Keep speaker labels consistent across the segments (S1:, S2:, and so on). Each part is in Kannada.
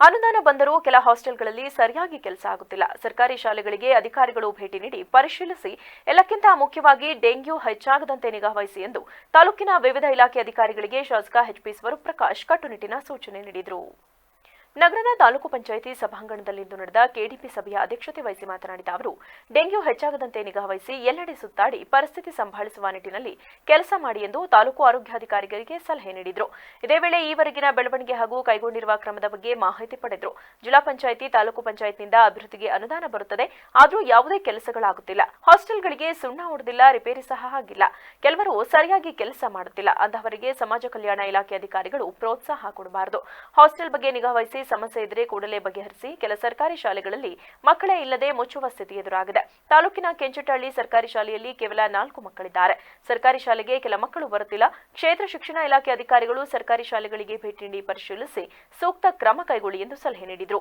S1: ಅನುದಾನ ಬಂದರೂ ಕೆಲ ಹಾಸ್ಟೆಲ್ಗಳಲ್ಲಿ ಸರಿಯಾಗಿ ಕೆಲಸ ಆಗುತ್ತಿಲ್ಲ. ಸರ್ಕಾರಿ ಶಾಲೆಗಳಿಗೆ ಅಧಿಕಾರಿಗಳು ಭೇಟಿ ನೀಡಿ ಪರಿಶೀಲಿಸಿ, ಎಲ್ಲಕ್ಕಿಂತ ಮುಖ್ಯವಾಗಿ ಡೆಂಗ್ಯೂ ಹೆಚ್ಚಾಗದಂತೆ ನಿಗಾವಹಿಸಿ ಎಂದು ತಾಲೂಕಿನ ವಿವಿಧ ಇಲಾಖೆ ಅಧಿಕಾರಿಗಳಿಗೆ ಶಾಸಕ ಎಚ್ಪಿ ಸ್ವರೂಪ್ರಕಾಶ್ ಕಟ್ಟುನಿಟ್ಟಿನ ಸೂಚನೆ ನೀಡಿದರು. ನಗರದ ತಾಲೂಕು ಪಂಚಾಯಿತಿ ಸಭಾಂಗಣದಲ್ಲಿಂದು ನಡೆದ ಕೆಡಿಪಿ ಸಭೆಯ ಅಧ್ಯಕ್ಷತೆ ವಹಿಸಿ ಮಾತನಾಡಿದ ಅವರು, ಡೆಂಗ್ಯೂ ಹೆಚ್ಚಾಗದಂತೆ ನಿಗಾವಹಿಸಿ ಎಲ್ಲೆಡೆ ಸುತ್ತಾಡಿ ಪರಿಸ್ಥಿತಿ ಸಂಭಾಳಿಸುವ ನಿಟ್ಟಿನಲ್ಲಿ ಕೆಲಸ ಮಾಡಿ ಎಂದು ತಾಲೂಕು ಆರೋಗ್ಯಾಧಿಕಾರಿಗಳಿಗೆ ಸಲಹೆ ನೀಡಿದರು. ಇದೇ ವೇಳೆ ಈವರೆಗಿನ ಬೆಳವಣಿಗೆ ಹಾಗೂ ಕೈಗೊಂಡಿರುವ ಕ್ರಮದ ಬಗ್ಗೆ ಮಾಹಿತಿ ಪಡೆದರು. ಜಿಲ್ಲಾ ಪಂಚಾಯಿತಿ, ತಾಲೂಕು ಪಂಚಾಯತ್ನಿಂದ ಅಭಿವೃದ್ಧಿಗೆ ಅನುದಾನ ಬರುತ್ತದೆ. ಆದರೂ ಯಾವುದೇ ಕೆಲಸಗಳಾಗುತ್ತಿಲ್ಲ. ಹಾಸ್ಟೆಲ್ಗಳಿಗೆ ಸುಣ್ಣ ಹೊಡೆದಿಲ್ಲ, ರಿಪೇರಿ ಸಹ ಆಗಿಲ್ಲ. ಕೆಲವರು ಸರಿಯಾಗಿ ಕೆಲಸ ಮಾಡುತ್ತಿಲ್ಲ. ಅಂತಹವರಿಗೆ ಸಮಾಜ ಕಲ್ಯಾಣ ಇಲಾಖೆ ಅಧಿಕಾರಿಗಳು ಪ್ರೋತ್ಸಾಹ ಕೊಡಬಾರದು. ಹಾಸ್ಟೆಲ್ ಬಗ್ಗೆ ನಿಗಾವಹಿಸಿ ಸಮಸ್ಯೆ ಇದ್ರೆ ಕೂಡಲೇ ಬಗೆಹರಿಸಿ ಕೆಲ ಸರ್ಕಾರಿ ಶಾಲೆಗಳಲ್ಲಿ ಮಕ್ಕಳೇ ಇಲ್ಲದೆ ಮುಚ್ಚುವ ಸ್ಥಿತಿ ಎದುರಾಗಿದೆ. ತಾಲೂಕಿನ ಕೆಂಚಟಹಳ್ಳಿ ಸರ್ಕಾರಿ ಶಾಲೆಯಲ್ಲಿ ಕೇವಲ ನಾಲ್ಕು ಮಕ್ಕಳಿದ್ದಾರೆ. ಸರ್ಕಾರಿ ಶಾಲೆಗೆ ಕೆಲ ಮಕ್ಕಳು ಬರುತ್ತಿಲ್ಲ. ಕ್ಷೇತ್ರ ಶಿಕ್ಷಣ ಇಲಾಖೆ ಅಧಿಕಾರಿಗಳು ಸರ್ಕಾರಿ ಶಾಲೆಗಳಿಗೆ ಭೇಟಿ ನೀಡಿ ಪರಿಶೀಲಿಸಿ ಸೂಕ್ತ ಕ್ರಮ ಕೈಗೊಳ್ಳಿ ಎಂದು ಸಲಹೆ ನೀಡಿದರು.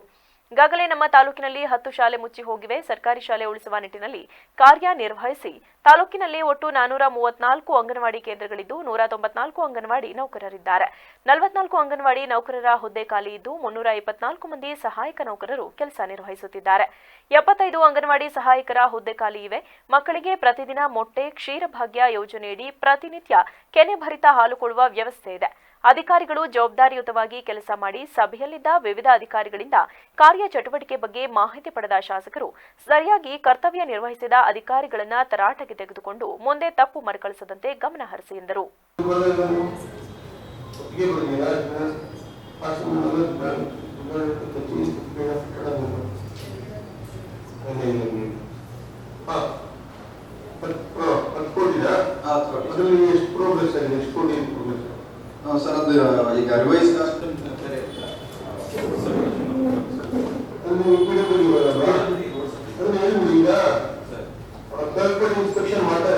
S1: ಈಗಾಗಲೇ ನಮ್ಮ ತಾಲೂಕಿನಲ್ಲಿ ಹತ್ತು ಶಾಲೆ ಮುಚ್ಚಿ ಹೋಗಿವೆ. ಸರ್ಕಾರಿ ಶಾಲೆ ಉಳಿಸುವ ನಿಟ್ಟಿನಲ್ಲಿ ಕಾರ್ಯನಿರ್ವಹಿಸಿ ತಾಲೂಕಿನಲ್ಲಿ ಒಟ್ಟು ನಾನೂರ ಮೂವತ್ನಾಲ್ಕು ಅಂಗನವಾಡಿ ಕೇಂದ್ರಗಳಿದ್ದು, ನೂರ ತೊಂಬತ್ನಾಲ್ಕು ಅಂಗನವಾಡಿ ನೌಕರರಿದ್ದಾರೆ. ನಲವತ್ನಾಲ್ಕು ಅಂಗನವಾಡಿ ನೌಕರರ ಹುದ್ದೆ ಖಾಲಿ ಇದ್ದು, ಮುನ್ನೂರ ಇಪ್ಪತ್ನಾಲ್ಕು ಮಂದಿ ಸಹಾಯಕ ನೌಕರರು ಕೆಲಸ ನಿರ್ವಹಿಸುತ್ತಿದ್ದಾರೆ. ಎಪ್ಪತ್ತೈದು ಅಂಗನವಾಡಿ ಸಹಾಯಕರ ಹುದ್ದೆ ಖಾಲಿ ಇವೆ. ಮಕ್ಕಳಿಗೆ ಪ್ರತಿದಿನ ಮೊಟ್ಟೆ, ಕ್ಷೀರಭಾಗ್ಯ ಯೋಜನೆಯಡಿ ಪ್ರತಿನಿತ್ಯ ಕೆನೆ ಭರಿತ ಹಾಲು ಕೊಡುವ ವ್ಯವಸ್ಥೆ ಇದೆ. ಅಧಿಕಾರಿಗಳು ಜವಾಬ್ದಾರಿಯುತವಾಗಿ ಕೆಲಸ ಮಾಡಿ ಸಭೆಯಲ್ಲಿದ್ದ ವಿವಿಧ ಅಧಿಕಾರಿಗಳಿಂದ ಕಾರ್ಯಚಟುವಟಿಕೆ ಬಗ್ಗೆ ಮಾಹಿತಿ ಪಡೆದ ಶಾಸಕರು ಸರಿಯಾಗಿ ಕರ್ತವ್ಯ ನಿರ್ವಹಿಸಿದ ಅಧಿಕಾರಿಗಳನ್ನು ತರಾಟೆಗೆ ತೆಗೆದುಕೊಂಡು ಮುಂದೆ ತಪ್ಪು ಮರುಕಳಿಸದಂತೆ ಗಮನಹರಿಸಿ ಎಂದರು.
S2: ಅದರಲ್ಲಿ ಎಷ್ಟು ಪ್ರೋಗ್ರೆಸ್ ಆಗಿದೆ? ಎಷ್ಟು ಕೋಟಿ ಪ್ರೋಗ್ರೆಸ್
S3: ಸರ್ ಅದು ಈಗ ರಿವೈಸ್
S2: ಅದು ನೀವು ಇನ್ಸ್ಪೆಕ್ಷನ್ ಮಾಡ್ತಾ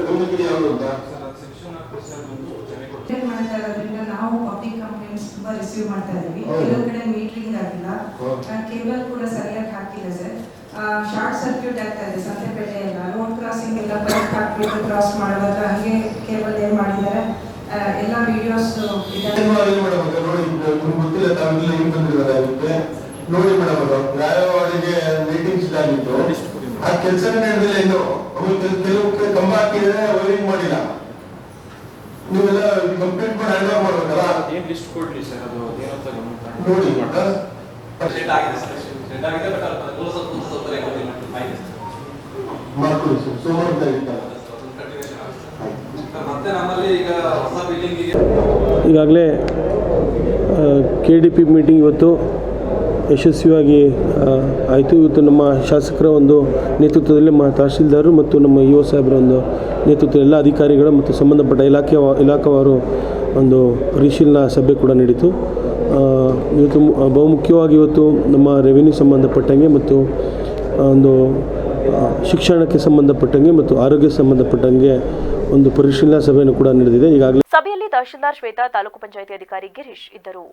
S2: ಗಮನಕ್ಕೆ ಯಾವುದು ಅಂತ
S4: ಇರೋದ್ರಿಂದ ನಾವು ಪಬ್ಲಿಕ್ ಕಂಪ್ಲೇಂಟ್ಸ್ ತುಂಬಾ ರಿಸೀವ್ ಮಾಡ್ತಾ ಇದೀವಿ. ಕೆಲವು ಕಡೆ ಮೀಟರಿಂಗ್ ಆಗಿಲ್ಲ. ಕೇಬಲ್ ಕೂಡ ಸರ್ ಶಾರ್ಟ್ ಸರ್ಕ್ಯೂಟ್ ಆಗ್ತಾ ಇದೆ. ಸಂತೆಪೇಟೆ ಎಲ್ಲ. ರೋಡ್ ಕ್ರಾಸಿಂಗ್ ಎಲ್ಲ ಬೈಕ್ ಹಾಕ್ಬಿಟ್ಟು ಕ್ರಾಸ್ ಮಾಡುವಾಗ ಹಾಗೆ ಕೇಬಲ್ ಏನು ಮಾಡಿದ್ದಾರೆ. ಎಲ್ಲ ವಿಡಿಯೋಸ್
S2: ಮೇಡಮ್ ಗೊತ್ತಿಲ್ಲ ತಾವೆಲ್ಲ ಹಿಂಗೆ ನೋಡಿ ಮೇಡಮ್ ಅವರು ನ್ಯಾಯವಾದಿಗೆ ಮೀಟಿಂಗ್ಸ್ ಆಗಿತ್ತು. ಆ ಕೆಲಸ ನಡೆದಿಲ್ಲ ಇನ್ನು. ಕೆಲವು ಕಂಬ ಹಾಕಿದ್ರೆ ವೈರಿಂಗ್ ಮಾಡಿಲ್ಲ. ನೀವೆಲ್ಲ ಕಂಪ್ಲೀಟ್ ಮಾಡಿ ಹ್ಯಾಂಡ್ ಓವರ್ ಮಾಡ್ಬೇಕಲ್ಲ?
S5: ಏನ್ ಲಿಸ್ಟ್ ಕೊಡ್ಲಿ ಸರ್ ಅದು? ಏನಂತ ಗಮನ
S2: ನೋಡಿ
S5: ಲೇಟ್ ಆಗಿದೆ ಸರ್. ಆಗಿದೆ ಬಟ್ ಅದು
S2: ಸರ್
S6: ಈಗಾಗಲೇ ಕೆ ಡಿ ಪಿ ಮೀಟಿಂಗ್ ಇವತ್ತು ಯಶಸ್ವಿಯಾಗಿ ಆಯಿತು. ಇವತ್ತು ನಮ್ಮ ಶಾಸಕರ ಒಂದು ನೇತೃತ್ವದಲ್ಲಿ ನಮ್ಮ ತಹಶೀಲ್ದಾರರು ಮತ್ತು ನಮ್ಮ ಇ ಒ ಸಾಹೇಬರ ಒಂದು ನೇತೃತ್ವ ಎಲ್ಲ ಅಧಿಕಾರಿಗಳು ಮತ್ತು ಸಂಬಂಧಪಟ್ಟ ಇಲಾಖೆ ಇಲಾಖಾವಾರು ಒಂದು ಪರಿಶೀಲನಾ ಸಭೆ ಕೂಡ ನಡೀತು. ಇವತ್ತು ಬಹುಮುಖ್ಯವಾಗಿ ಇವತ್ತು ನಮ್ಮ ರೆವಿನ್ಯೂ ಸಂಬಂಧಪಟ್ಟಂಗೆ ಮತ್ತು ಒಂದು ಶಿಕ್ಷಣಕ್ಕೆ ಸಂಬಂಧಪಟ್ಟಂಗೆ ಮತ್ತು ಆರೋಗ್ಯ ಸಂಬಂಧಪಟ್ಟಂಗೆ ಒಂದು ಪರಿಶೀಲನಾ ಸಭೆಯನ್ನು ಕೂಡ ನಡೆದಿದೆ. ಈಗಾಗಲೇ
S1: ಸಭೆಯಲ್ಲಿ ತಹಶೀಲ್ದಾರ್ ಶ್ವೇತಾ ತಾಲೂಕು ಪಂಚಾಯಿತಿ ಅಧಿಕಾರಿ ಗಿರೀಶ್ ಇದ್ದರು.